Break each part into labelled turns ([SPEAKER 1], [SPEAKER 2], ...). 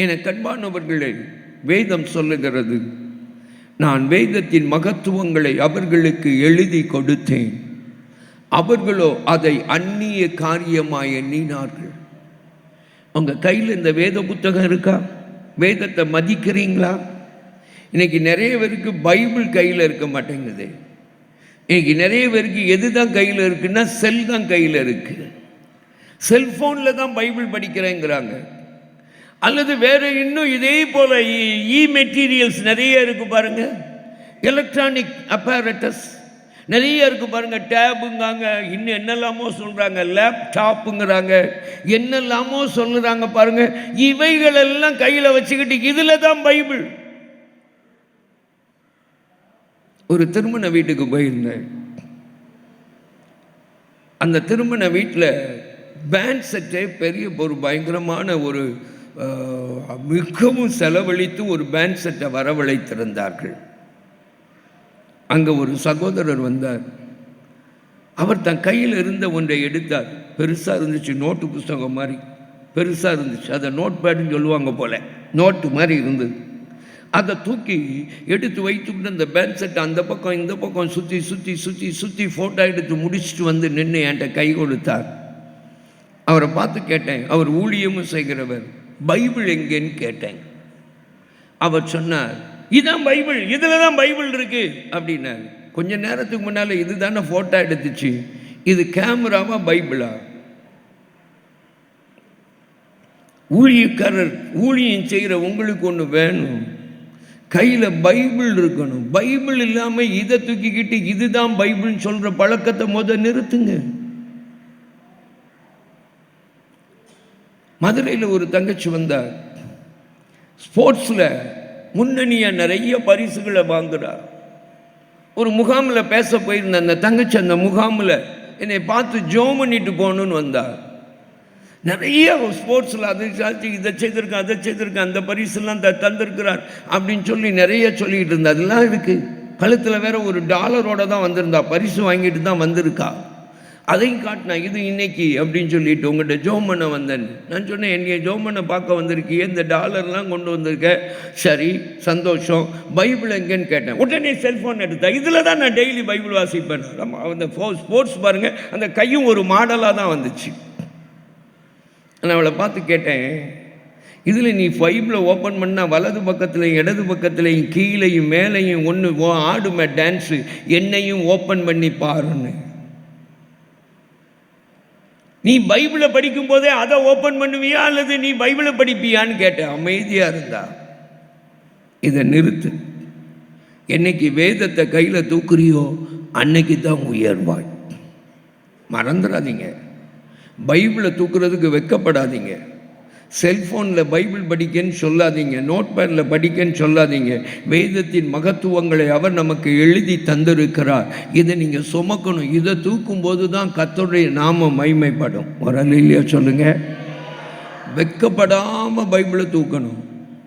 [SPEAKER 1] என கண்பானவர்களே வேதம் சொல்லுகிறது நான் வேதத்தின் மகத்துவங்களை அவர்களுக்கு எழுதி கொடுத்தேன். அவர்களோ அதை அந்நிய காரியமாய் எண்ணினார்கள். உங்கள் கையில் இந்த வேத புத்தகம் இருக்கா? வேதத்தை மதிக்கிறீங்களா? இன்னைக்கு நிறைய பேருக்கு பைபிள் கையில் இருக்க மாட்டேங்குது. இன்னைக்கு நிறைய பேருக்கு எது தான் கையில் இருக்குன்னா செல் தான் கையில் இருக்குது செல்ஃபோனில் தான் பைபிள் படிக்கிறேங்கிறாங்க. அல்லது வேறு இன்னும் இதே போல் இ e மெட்டீரியல்ஸ் நிறைய இருக்கு பாருங்கள் எலக்ட்ரானிக் அப்பாரட்டஸ் நிறைய இருக்கு பாருங்கள் டேபுங்காங்க இன்னும் என்னெல்லாமோ சொல்கிறாங்க லேப்டாப்புங்கிறாங்க என்னெல்லாமோ சொல்லுறாங்க பாருங்க. இவைகளெல்லாம் கையில் வச்சுக்கிட்டு இதில் தான் பைபிள். ஒரு திருமண வீட்டுக்கு போயிருந்தேன். அந்த திருமண வீட்டில் பேண்ட் செட்டே பெரிய ஒரு பயங்கரமான ஒரு மிகவும் செலவழித்து ஒரு பேண்ட் செட்டை வரவழைத்திருந்தார்கள். அங்கே ஒரு சகோதரர் வந்தார். அவர் தன் கையில் இருந்த ஒன்றை எடுத்தார். பெருசாக இருந்துச்சு நோட்டு புஸ்தகம் மாதிரி. பெருசாக இருந்துச்சு. அதை நோட் பேடுன்னு சொல்லுவாங்க போல நோட்டு மாதிரி இருந்தது. அதை தூக்கி எடுத்து வைத்துக்கிட்டு அந்த பேண்ட் செட்டை அந்த பக்கம் இந்த பக்கம் சுற்றி சுற்றி சுற்றி சுற்றி ஃபோட்டோ எடுத்து முடிச்சுட்டு வந்து நின்று என்கிட்ட கை கொடுத்தார். அவரை பார்த்து கேட்டேன் அவர் ஊழியமும் செய்கிறவர். பைபிள் எங்கேன்னு கேட்டேன். அவர் சொன்னார் இதுதான் பைபிள் இதில் தான் பைபிள் இருக்குது அப்படின்னாரு. கொஞ்ச நேரத்துக்கு முன்னால் இது தானே ஃபோட்டோ எடுத்துச்சு. இது கேமராவா பைபிளா? ஊழியக்காரர் ஊழியம் செய்கிற உங்களுக்கு ஒன்று வேணும். கையில் பைபிள் இருக்கணும். பைபிள் இல்லாமல் இதை தூக்கிக்கிட்டு இதுதான் பைபிள்னு சொல்கிற பழக்கத்தை முத நிறுத்துங்க. மதுரையில் ஒரு தங்கச்சி வந்தார். ஸ்போர்ட்ஸில் முன்னணியாக நிறைய பரிசுகளை வாங்குறா. ஒரு முகாமில் பேச போயிருந்த அந்த தங்கச்சி அந்த முகாமில் என்னை பார்த்து ஜோம் பண்ணிட்டு போகணுன்னு வந்தார் நிறைய ஸ்போர்ட்ஸில் அதை சாட்சி இதை செய்திருக்கேன் அதை செய்திருக்கேன் அந்த பரிசுலாம் த தந்திருக்கிறார் அப்படின்னு சொல்லி நிறைய சொல்லிக்கிட்டு இருந்தா அதெல்லாம் இருக்குது கழுத்தில் வேற ஒரு டாலரோட தான் வந்திருந்தா பரிசு வாங்கிட்டு தான் வந்திருக்கா. அதையும் காட்டினா இது இன்னைக்கு அப்படின்னு சொல்லிட்டு உங்கள்கிட்ட ஜோம் பண்ண வந்தேன். நான் சொன்னேன் என்னைய ஜோம் பண்ண பார்க்க வந்திருக்கியே இந்த டாலர்லாம் கொண்டு வந்திருக்க. சரி சந்தோஷம். பைபிள் எங்கேன்னு கேட்டேன். உடனே செல்ஃபோன் எடுத்தேன். இதில் தான் நான் டெய்லி பைபிள் வாசிப்பேன். அந்த ஸ்போர்ட்ஸ் பாருங்கள் அந்த கையும் ஒரு மாடலாக தான் வந்துச்சு. நான் அவளை பார்த்து கேட்டேன் இதில் நீ ஃபைபில் ஓப்பன் பண்ணால் வலது பக்கத்துலையும் இடது பக்கத்துலையும் கீழையும் மேலேயும் ஒன்று ஆடுமே டான்ஸு என்னையும் ஓப்பன் பண்ணி பாருன்னு. நீ பைபிளை படிக்கும் போதே அதை ஓப்பன் பண்ணுவியா அல்லது நீ பைபிளை படிப்பியான்னு கேட்டேன். அமைதியாக இருந்தா. இதை நிறுத்து. என்னைக்கு வேதத்தை கையில் தூக்குறியோ அன்னைக்கு தான் உயர்வாய். மறந்துடாதீங்க பைபிளை தூக்குறதுக்கு வெக்கப்படாதீங்க. செல்ஃபோனில் பைபிள் படிக்கன்னு சொல்லாதீங்க நோட் பேடில் படிக்கன்னு சொல்லாதீங்க. வேதத்தின் மகத்துவங்களை அவர் நமக்கு எழுதி தந்திருக்கிறார். இதை நீங்கள் சுமக்கணும். இதை தூக்கும்போது தான் கத்தருடைய நாம மைமைப்படும் ஒரு இல்லையா சொல்லுங்கள் வெக்கப்படாமல் பைபிளை தூக்கணும்.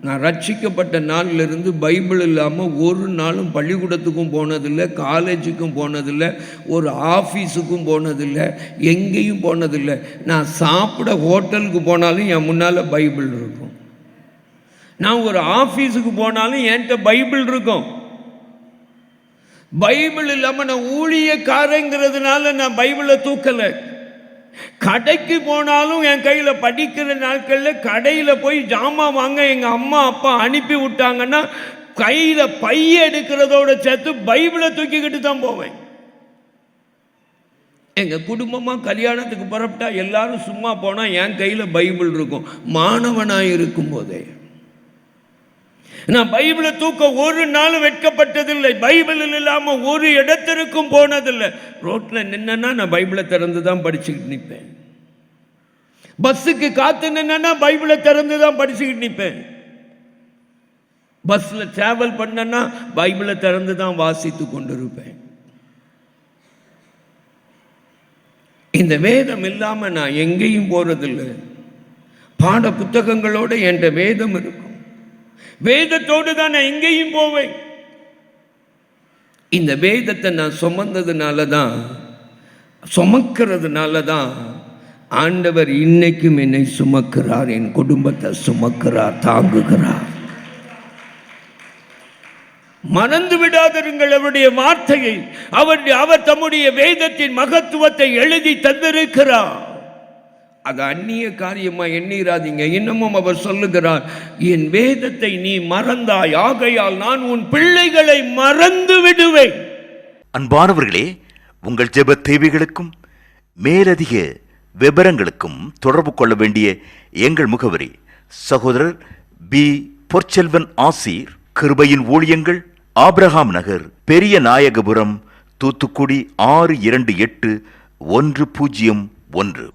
[SPEAKER 1] நான் ரட்சிக்கப்பட்ட நாளிலிருந்து பைபிள் இல்லாமல் ஒரு நாளும் பள்ளிக்கூடத்துக்கும் போனதில்லை காலேஜுக்கும் போனதில்லை ஒரு ஆஃபீஸுக்கும் போனதில்லை எங்கேயும் போனதில்லை. நான் சாப்பிட ஹோட்டலுக்கு போனாலும் என் முன்னால் பைபிள் இருக்கும். நான் ஒரு ஆஃபீஸுக்கு போனாலும் என்கிட்ட பைபிள் இருக்கும். பைபிள் இல்லாமல் நான் ஊழியக்காரங்கிறதுனால நான் பைபிளை தூக்கலை. கடைக்கு போனாலும் என் கையில் படிக்கிற நாட்களில் கடையில் போய் ஜாமான் வாங்க எங்கள் அம்மா அப்பா அனுப்பி விட்டாங்கன்னா கையில் பைய எடுக்கிறதோட சேர்த்து பைபிளை தூக்கிக்கிட்டு தான் போவேன். எங்கள் குடும்பமாக கல்யாணத்துக்கு புறப்பட்டா எல்லாரும் சும்மா போனால் என் கையில் பைபிள் இருக்கும். மாணவனாக இருக்கும் போதே. நான் பைபிளை தூக்க ஒரு நாள் வெட்கப்பட்டதில்லை. பைபிளில் இல்லாமல் ஒரு இடத்திற்கும் போனதில்லை. ரோட்டில் நின்னா நான் பைபிளை திறந்து தான் படிச்சுக்கிட்டு நிற்பேன். பஸ்ஸுக்கு காத்து நின்னா பைபிளை திறந்து தான் படிச்சுக்கிட்டு நிற்பேன். பஸ்ஸில் ட்ராவல் பண்ணனா பைபிளை திறந்து தான் வாசித்து கொண்டிருப்பேன். இந்த வேதம் இல்லாமல் நான் எங்கேயும் போகிறதில்லை பாட புத்தகங்களோடு என்கிட்ட வேதம் இருக்கும் வேதத்தோடு தான் நான் எங்கேயும் போவேன். இந்த வேதத்தை நான் சுமந்ததுனால தான் சுமக்கிறதுனால தான் ஆண்டவர் இன்னைக்கும் என்னை சுமக்கிறார் என் குடும்பத்தை சுமக்கிறார் தாங்குகிறார். மறந்து விடாதிருங்கள் அவருடைய வார்த்தையை. அவர் அவர் தம்முடைய வேதத்தின் மகத்துவத்தை எழுதி தந்திருக்கிறார். அது அந்நிய காரியமாக எண்ணிராதீங்க. இன்னமும் அவர் சொல்லுகிறார் என் வேதத்தை நீ மறந்தாய் ஆகையால் நான் உன் பிள்ளைகளை மறந்து விடுவேன்.
[SPEAKER 2] அன்பானவர்களே உங்கள் ஜெப தேவைகளுக்கும் மேலதிக விவரங்களுக்கும் தொடர்பு கொள்ள வேண்டிய எங்கள் முகவரி சகோதரர் பி. பொற்செல்வன் ஆசீர் கிருபையின் ஊழியங்கள் ஆப்ரஹாம் நகர் பெரிய நாயகபுரம் தூத்துக்குடி ஆறு இரண்டு எட்டு ஒன்று பூஜ்ஜியம் ஒன்று.